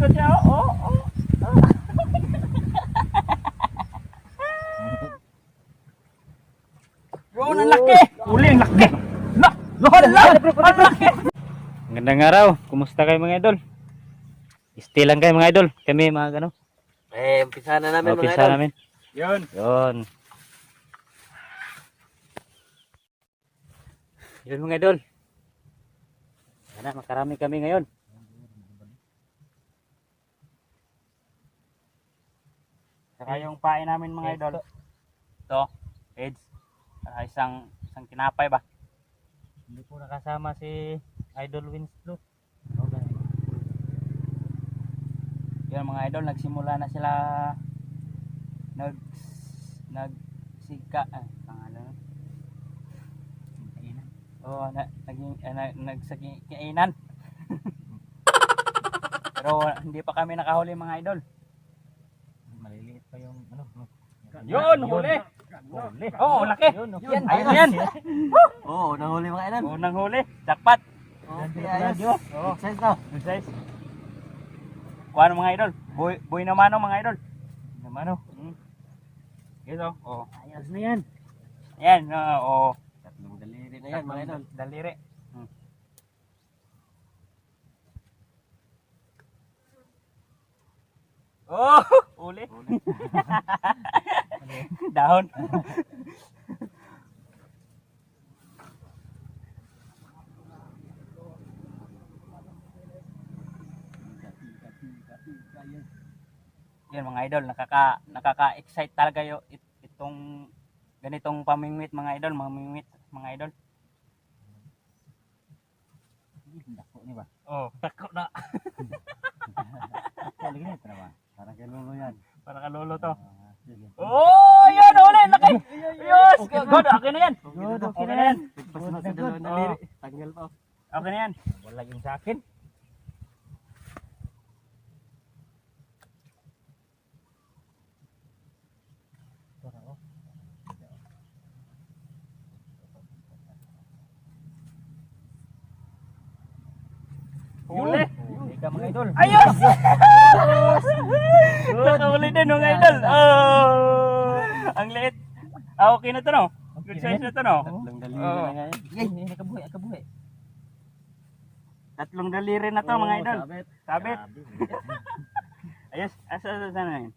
Ikot niya, oh, oh, oh. Yun, ang laki! Uli, ang laki! La! Hala! Ang laki! Araw. Kumusta kayo mga idol? Stay lang kayo mga idol. Kami mga ano. Eh, umpisa na namin mga Umpisa idol. namin. Yun. Yun. Yun mga idol. Sana makarami kami ngayon. Saka yung pain namin mga idol. Ito, AIDS. Saka isang, isang tinapay ba? Hindi po nakasama si Idol Winslow. Yun mga idol, nagsimula na sila nag nag sika eh, pangalan nun? Oo, na, naging eh, na, nagsakainan. Pero hindi pa kami nakahuli mga idol. Maliliit pa yung ano. Yun, huli. Huli. Oo, laki. Yun, okay. Yan, ayun yan. Oo, nahuli mga idol. Unang huli, jackpot. Okay, Yan, ayos. Big size na. Good size. Kuha ng mga idol. Boy, boy naman oh, mga idol. Naman oh. Hmm. Ito, oh. Ayos na yan. Yan, oo. Oh, Tatlong daliri na yan mga idol. Daliri. Hmm. Oh, uli. Dahon. Yan mga idol, nakaka nakaka-excite talaga yo it, itong ganitong pamingwit mga idol, mga mingwit mga idol. Dako ni ba? Oh, tako na. Lagi na ito Parang kay Lolo yan. Para kalolo to. Ah. Oh, yan uli, laki. Yes, god, okay na yan. Good, Okay na yan. Pagpas na sa dalawang Oo. daliri. Tanggal pa. Okay na yan. Wala yung sa akin. Uli. Idol. Ayos! Nakahuli din mga idol. Oh, ang liit. Ah, okay na to no? Good size na to no? Tatlong daliri Oo. na nga yan. Yay, hindi kabuhi, kabuhi. Tatlong daliri na to mga idol. Sabit. Sabit. Ayos. Asa asa asa na yun?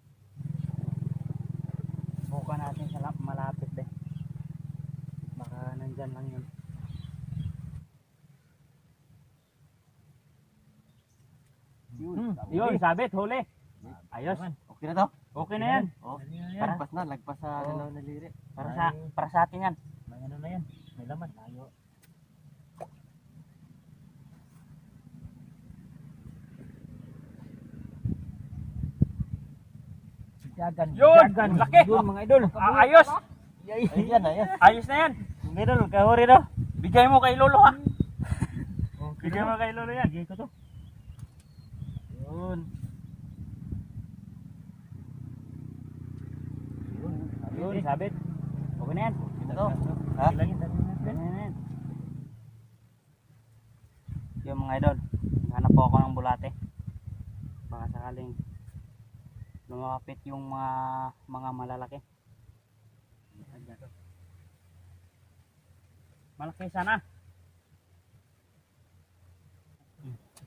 Buka natin sa lap- malapit eh. Baka nandyan lang yun. Hmm, Yun, sabit, huli. Ayos. Okay na to? Okay na yan. Oh, Yan. lagpas na. Lagpas sa Oo. dalawang daliri. Para sa para sa atin yan. May ano na yan. May laman. Tayo. Jagan. Yun, Jagan. laki. Yun mga idol. Ah, ayos. Ayan, ayan. Ayos na yan. Idol, kahuri daw. Bigay mo kay Lolo ha. Oh, Bigay mo kay Lolo yan. Bigay ko to. Yun. Yun, sabit. Okay na yan. Okay na to. Ha? Yung mga idol, hanap po ako ng bulate. Baka sakaling lumapit yung mga mga malalaki. Malaki sana.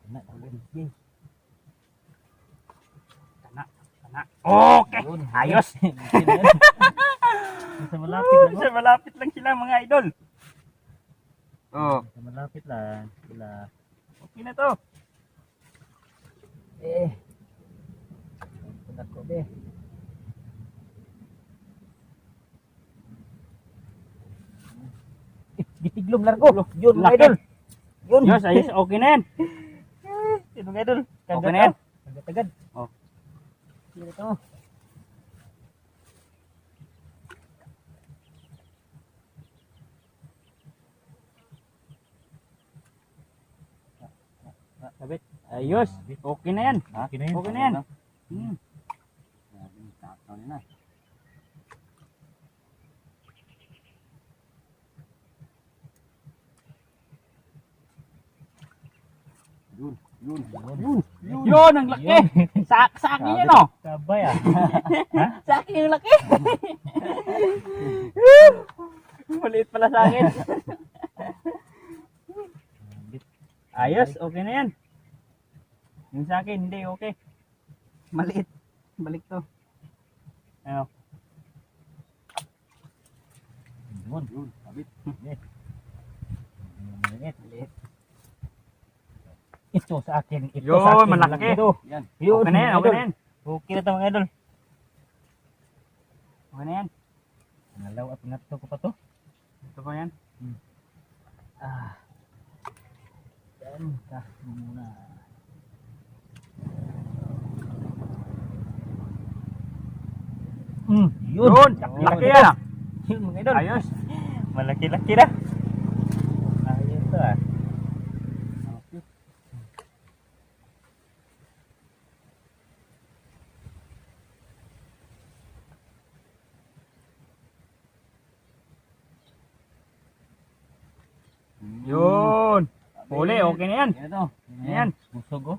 Na, yay. Sana, sana. Okay. Ayos. Sa malapit lang. Sa malapit lang sila mga idol. Oh, Sa malapit lang. Sila. okay na to. Eh. Punta ko be. Eh, Gitiglom largo. Yun mga idol. Yun. Yos, ayos, okay na yan. Yun mga idol. Okay na yan. Tagad-tagad. Oh. Sino to? Sabit. Ayos. Okay na yan. Okay na yan. Okay na yan. Hmm. Tataw na. Yun. Yun. Yun. Yun, ang laki. Sa, sa akin yun, oh. Sabay ah. Sa akin yung laki. Maliit pala sa akin. Ayos, okay na yan. Yung sa akin, hindi okay. Maliit. Balik to. Ano? Yun. Yun. Sabit. Maliit. Ito sa akin. Ito Yun, sa akin. malaki. Ito. Yan. Yun, Okay na yan, okay na yan. Okay na ito mga idol. Okay na yan. Nalaw at nato ko pa to. Ito pa yan. Ah. Yan ka muna. Mm, yun. Yun, laki yan. Yun mga idol. Ayos. Malaki-laki na. Ayos to ah. Yun. Huli, okay na yan. Yan. Ayan. Busog oh.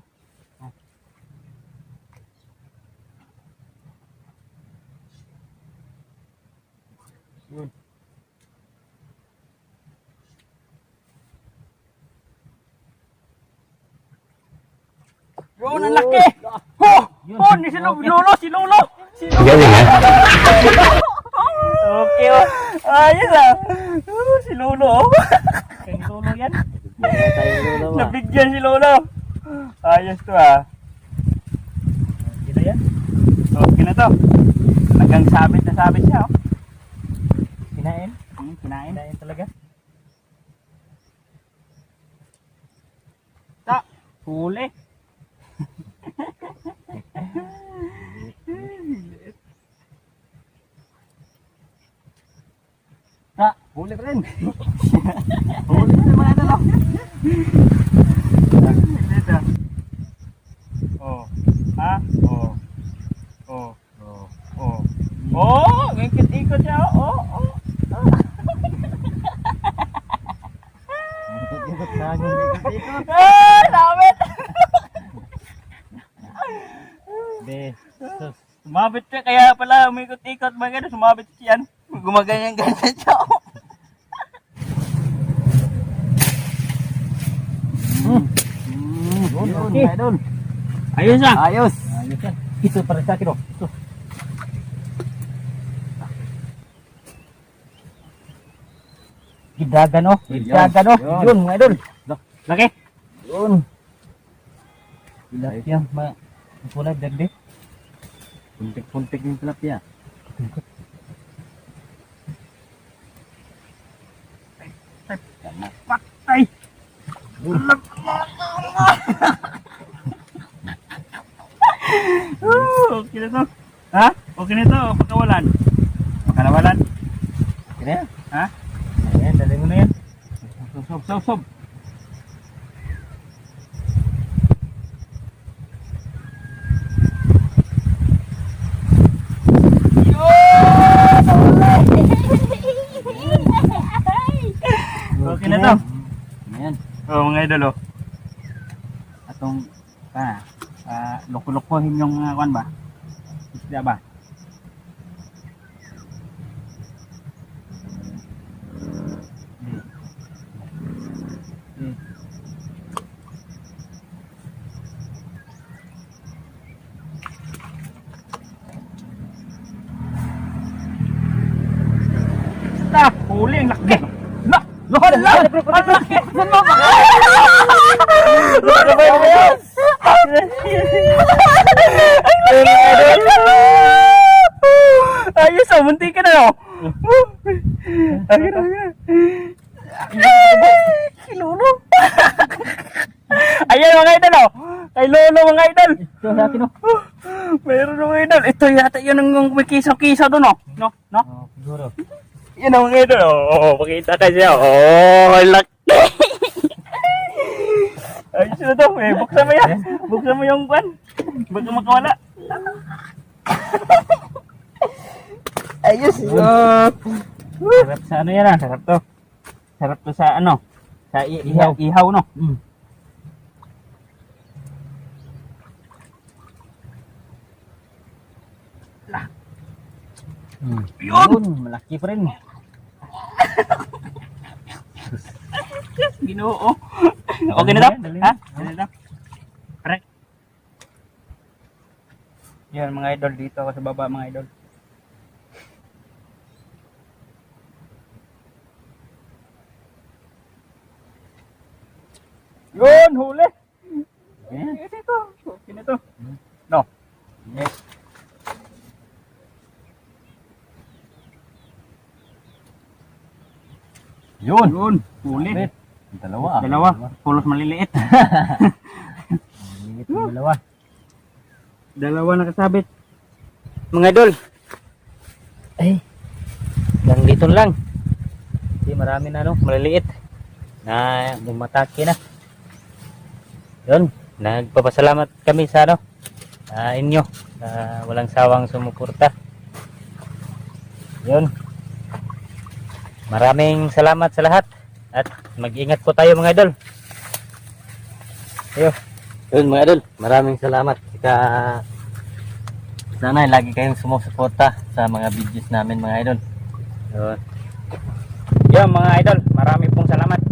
Yun, ang laki. Ho! Ho! Ni si Lolo, Lolo, si Lolo. Si Lolo. okay, oh. Ayos ah. Oh, si Lolo, oh. Kay lolo yan. Ah. Nabigyan si Lolo. Ayos to ah. Kita yan. Okay na to. Hanggang sabit na sabit siya, oh. Kinain. Hmm, kinain. Kinain talaga. Ta. Huli. Ta. Huli pa rin. Huli pa rin mga ito. no? Dito. Oh. Ha? Oh. Oh. Oh. Oh. Oh, ikot-ikot siya. Oh, oh. Ikot-ikot sa akin. Ikot-ikot. Ah, sabit. Be. Sus. Sumabit siya, kaya pala umikot-ikot mga ganun, sumabit siya yan. Gumaganyan-ganyan siya. Yun. okay. mga idol. Ayos ah. Ayos. Ayos yan. Ito para sa akin oh. Ito. Gidagan oh. Gidagan oh. Yun. Mga idol. Laki. Yun. Ma. Ang kulay dagdi. Puntik-puntik yung tilapia. Patay. Uh, okay na to. Ha? Okay na to. Pagkawalan. Pagkawalan. Kaya yan. Ha? Ayan, dali mo na yan. Sob, sob, sob, sob. Okay na to. Ayan. Oh, mga idol oh. Atong ah, ah loko-lokohin yung uh, kwan ba? Isda ba? Ah, huli ang laki. La, lohon la, ang laki. Mo ba? Ano ba yun? Ayos ah, munti ka na oh. Agad, agad. Si Lolo. Ayan mga idol oh. Kay Lolo mga idol. Ito sa akin oh. Mayroon mga idol. Ito yata yun ang may kisaw-kisaw doon oh. No? No? Oh, siguro. Yun ang mga idol. Oo, oh, pakita ka siya. Oh, laki. Buksan mo yung kwan. Baka makawala. Ayos. Sarap. Sarap sa ano yan ah. Sarap to. Sarap to sa ano. Sa ihaw. Ihaw no. Mm. Hmm. Yun! Malaki pa rin. Ginoo. okay na daw? Ha? Yan mga idol dito ako sa baba mga idol. Yun, huli. Ayan. Okay to. Okay na to. No. Yes. Yun! Yun, huli. Dalawa. Dalawa, pulos maliliit. Yung dalawa. Dalawa nakasabit. Mga idol, Ay. Lang dito lang. Hindi marami na no, maliliit. Na bumatake na. Yun, nagpapasalamat kami sa ano, sa inyo na walang sawang sumuporta. Yun. Maraming salamat sa lahat at mag-ingat po tayo mga idol. Ayo. Yun mga idol, maraming salamat. Saka sana lagi kayong sumusuporta sa mga videos namin mga idol. Yun. Yun mga idol, marami pong salamat.